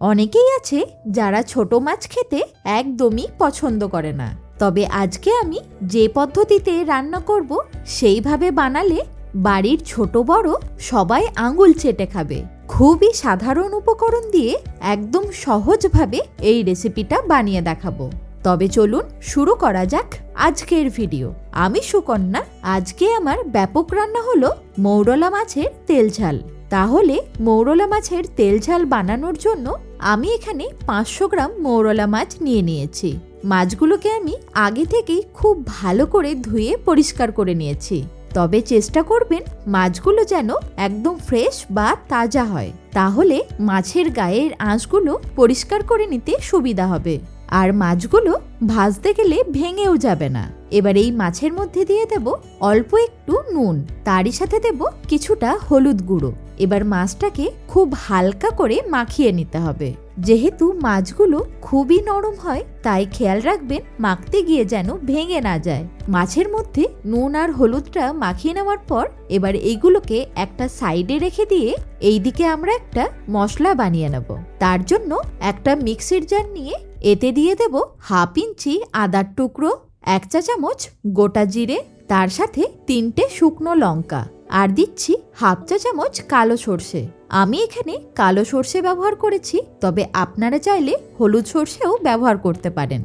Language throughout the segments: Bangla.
অনেকেই আছে যারা ছোট মাছ খেতে একদমই পছন্দ করে না। তবে আজকে আমি যে পদ্ধতিতে রান্না করব, সেইভাবে বানালে বাড়ির ছোট বড় সবাই আঙুল চেটে খাবে। খুবই সাধারণ উপকরণ দিয়ে একদম সহজভাবে এই রেসিপিটা বানিয়ে দেখাবো। তবে চলুন শুরু করা যাক আজকের ভিডিও। আমি সুকন্যা, আজকে আমার ব্যাপক রান্না হলো মৌরলা মাছের তেল ঝাল। তাহলে মৌরলা মাছের তেল ঝাল বানানোর জন্য আমি এখানে পাঁচশো গ্রাম মৌরলা মাছ নিয়ে নিয়েছি। মাছগুলোকে আমি আগে থেকেই খুব ভালো করে ধুয়ে পরিষ্কার করে নিয়েছি। তবে চেষ্টা করবেন মাছগুলো যেন একদম ফ্রেশ বা তাজা হয়। তাহলে মাছের গায়ের আঁশগুলো পরিষ্কার করে নিতে সুবিধা হবে। আর মাছগুলো ভাজতে গেলে ভেঙেও যাবে না। এবার এই মাছের মধ্যে দিয়ে দেব অল্প একটু নুন। তারই সাথে দেব কিছুটা হলুদ গুঁড়ো। এবার মাছটাকে খুব হালকা করে মাখিয়ে নিতে হবে। যেহেতু মাছগুলো খুবই নরম হয়, তাই খেয়াল রাখবেন মাখতে গিয়ে যেন ভেঙে না যায়। মাছের মধ্যে নুন আর হলুদটা মাখিয়ে নেওয়ার পর এবার এইগুলোকে একটা সাইডে রেখে দিয়ে এই দিকে আমরা একটা মশলা বানিয়ে নেব। তার জন্য একটা মিক্সির জার নিয়ে এতে দিয়ে দেব হাফ ইঞ্চি আদার টুকরো, এক চা চামচ গোটা জিরে, তার সাথে তিনটে শুকনো লঙ্কা। আর দিচ্ছি হাফ চা চামচ কালো সর্ষে। আমি এখানে কালো সর্ষে ব্যবহার করেছি, তবে আপনারা চাইলে হলুদ সর্ষেও ব্যবহার করতে পারেন।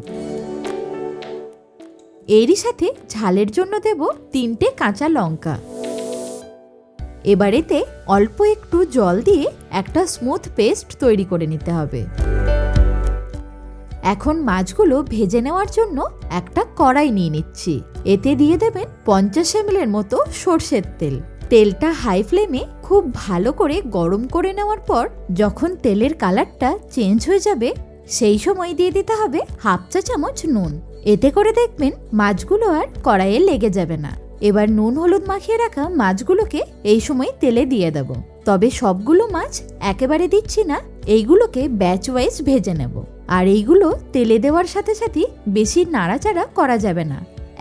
এরই সাথে ঝালের জন্য দেব তিনটে কাঁচা লঙ্কা। এবারেতে অল্প একটু জল দিয়ে একটা স্মুথ পেস্ট তৈরি করে নিতে হবে। এখন মাছগুলো ভেজে নেওয়ার জন্য একটা কড়াই নিয়ে নিচ্ছি। এতে দিয়ে দেবেন পঞ্চাশ এর মতো সর্ষের তেল। তেলটা হাই ফ্লেমে খুব ভালো করে গরম করে নেওয়ার পর যখন তেলের কালারটা চেঞ্জ হয়ে যাবে, সেই সময় দিয়ে দিতে হবে হাফ চা চামচ নুন। এতে করে দেখবেন মাছগুলো আর কড়াইয়ে লেগে যাবে না। এবার নুন হলুদ মাখিয়ে রাখা মাছগুলোকে এই সময় তেলে দিয়ে দেব। তবে সবগুলো মাছ একেবারে দিচ্ছি না, এইগুলোকে ব্যাচ ওয়াইজ ভেজে নেব। আর এইগুলো তেলে দেওয়ার সাথে সাথে বেশি নাড়াচাড়া করা যাবে না।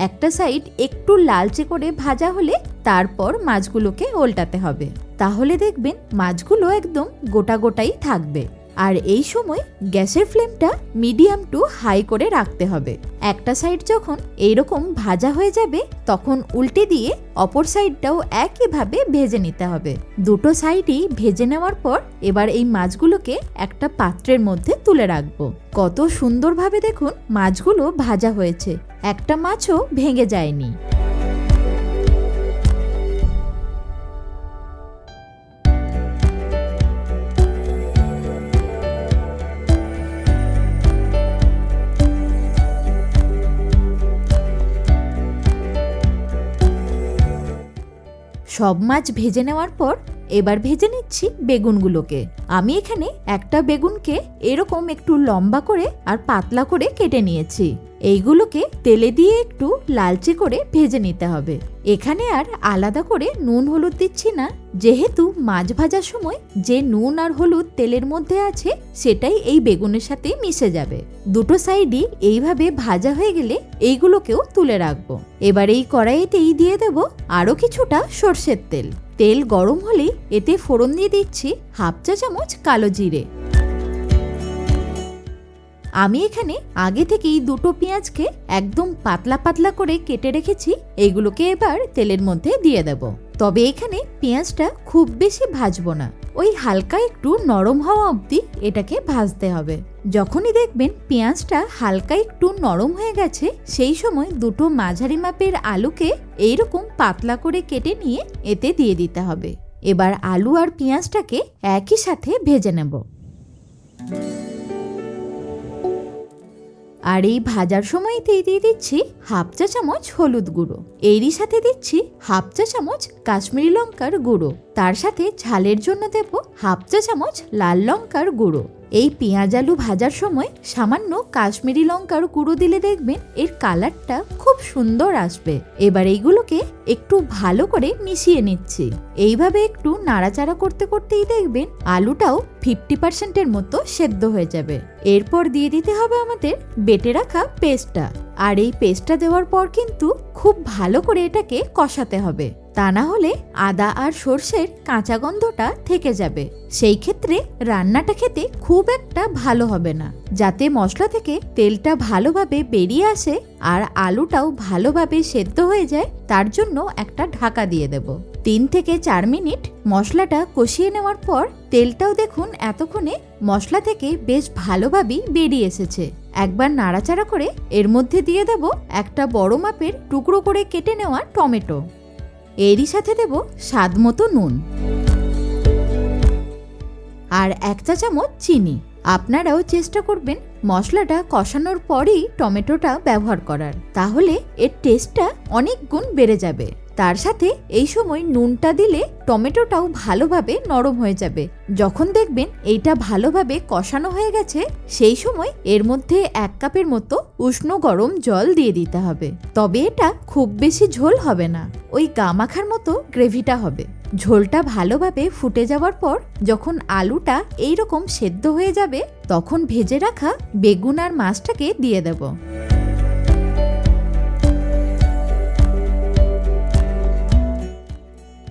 একটা সাইড একটু লালচে করে ভাজা হলে তারপর মাছগুলোকে ওল্টাতে হবে। তাহলে দেখবেন মাছগুলো একদম গোটা গোটাই থাকবে। আর এই সময় গ্যাসের ফ্লেমটা মিডিয়াম টু হাই করে রাখতে হবে। একটা সাইড যখন এইরকম ভাজা হয়ে যাবে, তখন উল্টে দিয়ে অপর সাইডটাও একইভাবে ভেজে নিতে হবে। দুটো সাইডই ভেজে নেওয়ার পর এবার এই মাছগুলোকে একটা পাত্রের মধ্যে তুলে রাখব। কত সুন্দরভাবে দেখুন মাছগুলো ভাজা হয়েছে। একটা মাছও ভেঙে যায়নি। সব মাছ ভেজে নেওয়ার পর এবার ভেজে নিচ্ছি বেগুনগুলোকে। আমি এখানে একটা বেগুনকে এরকম একটু লম্বা করে আর পাতলা করে কেটে নিয়েছি। এইগুলোকে তেলে দিয়ে একটু লালচে করে ভেজে নিতে হবে। এখানে আর আলাদা করে নুন হলুদ দিচ্ছি না। যেহেতু মাছ ভাজার সময় যে নুন আর হলুদ তেলের মধ্যে আছে, সেটাই এই বেগুনের সাথে মিশে যাবে। দুটো সাইডই এইভাবে ভাজা হয়ে গেলে এইগুলোকেও তুলে রাখব। এবার এই কড়াইতেই দিয়ে দেব আরও কিছুটা সর্ষের তেল। তেল গরম হলে এতে ফোড়ন দিয়ে দিচ্ছি হাফ চা চামচ কালো জিরে। আমি এখানে আগে থেকেই দুটো পেঁয়াজকে একদম পাতলা পাতলা করে কেটে রেখেছি, এগুলোকে এবার তেলের মধ্যে দিয়ে দেব। তবে এখানে পেঁয়াজটা খুব বেশি ভাজবো না। ওই হালকা একটু নরম হওয়া অবধি এটাকে ভাজতে হবে। যখনই দেখবেন পেঁয়াজটা হালকা একটু নরম হয়ে গেছে, সেই সময় দুটো মাঝারি মাপের আলুকে এইরকম পাতলা করে কেটে নিয়ে এতে দিয়ে দিতে হবে। এবার আলু আর পেঁয়াজটাকে একই সাথে ভেজে নেব। আর এই ভাজার সময়তেই দিয়ে দিচ্ছি হাফ চা চামচ হলুদ গুঁড়ো। এরই সাথে দিচ্ছি হাফ চা চামচ কাশ্মীরি লঙ্কার গুঁড়ো। তার সাথে ঝালের জন্য দেব হাফ চা চামচ লাল লঙ্কার গুঁড়ো। এই পেঁয়াজ আলু ভাজার সময় সামান্য কাশ্মীরি লঙ্কার গুঁড়ো দিলে দেখবেন এর কালারটা খুব সুন্দর আসবে। এবার এইগুলোকে একটু ভালো করে মিশিয়ে নিচ্ছি। এইভাবে একটু নাড়াচাড়া করতে করতেই দেখবেন আলুটাও ফিফটি পার্সেন্টের মতো সেদ্ধ হয়ে যাবে। এরপর দিয়ে দিতে হবে আমাদের বেটে রাখা পেস্টটা। আর এই পেস্টটা দেওয়ার পর কিন্তু খুব ভালো করে এটাকে কষাতে হবে। তা না হলে আদা আর সর্ষের কাঁচা গন্ধটা থেকে যাবে। সেই ক্ষেত্রে রান্নাটা খেতে খুব একটা ভালো হবে না, যাতে মশলা থেকে তেলটা ভালোভাবে বেরিয়ে আসে আর আলুটাও ভালোভাবে সেদ্ধ হয়ে যায়, তার জন্য একটা ঢাকা দিয়ে দেব। তিন থেকে চার মিনিট মশলাটা কষিয়ে নেওয়ার পর তেলটাও দেখুন এতক্ষণে মশলা থেকে বেশ ভালোভাবেই বেরিয়ে এসেছে। একবার নাড়াচাড়া করে এর মধ্যে দিয়ে দেব একটা বড় মাপের টুকরো করে কেটে নেওয়া টমেটো। এরই সাথে দেব স্বাদ মতো নুন। আর এক চা চামচ চিনি। আপনারাও চেষ্টা করবেন মশলাটা কষানোর পরেই টমেটোটা ব্যবহার করার। তাহলে এর টেস্টটা অনেক গুণ বেড়ে যাবে। তার সাথে এই সময় নুনটা দিলে টমেটোটাও ভালোভাবে নরম হয়ে যাবে। যখন দেখবেন এইটা ভালোভাবে কষানো হয়ে গেছে, সেই সময় এর মধ্যে এক কাপের মতো উষ্ণ গরম জল দিয়ে দিতে হবে। তবে এটা খুব বেশি ঝোল হবে না, ওই গামাখার মতো গ্রেভিটা হবে। ঝোলটা ভালোভাবে ফুটে যাওয়ার পর যখন আলুটা এই রকম সেদ্ধ হয়ে যাবে, তখন ভেজে রাখা বেগুন আর মাছটাকে দিয়ে দেব।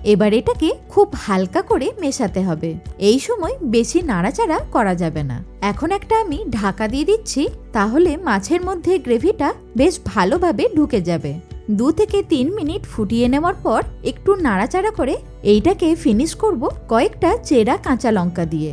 এবার এটাকে খুব হালকা করে মেশাতে হবে। এই সময় বেশি নাড়াচাড়া করা যাবে না। এখন একটা আমি ঢাকা দিয়ে দিচ্ছি, তাহলে মাছের মধ্যে গ্রেভিটা বেশ ভালোভাবে ঢুকে যাবে। দু থেকে তিন মিনিট ফুটিয়ে নেওয়ার পর একটু নাড়াচাড়া করে এইটাকে ফিনিশ করব কয়েকটা চেরা কাঁচা লঙ্কা দিয়ে।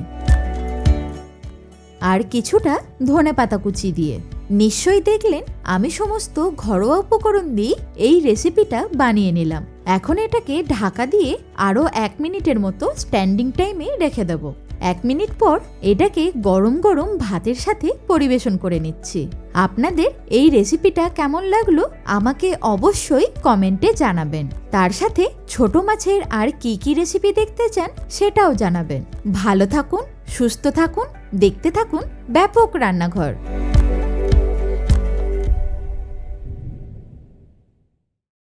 আর কিছুটা ধনে পাতা কুচি দিয়ে। নিশ্চয়ই দেখলেন, আমি সমস্ত ঘরোয়া উপকরণ দিয়ে এই রেসিপিটা বানিয়ে নিলাম। এখন এটাকে ঢাকা দিয়ে আরও এক মিনিটের মতো স্ট্যান্ডিং টাইমে রেখে দেব। এক মিনিট পর এটাকে গরম গরম ভাতের সাথে পরিবেশন করে নিচ্ছি। আপনাদের এই রেসিপিটা কেমন লাগল আমাকে অবশ্যই কমেন্টে জানাবেন। তার সাথে ছোট মাছের আর কি কি রেসিপি দেখতে চান সেটাও জানাবেন। ভালো থাকুন, সুস্থ থাকুন, দেখতে থাকুন ব্যাপক রান্নাঘর।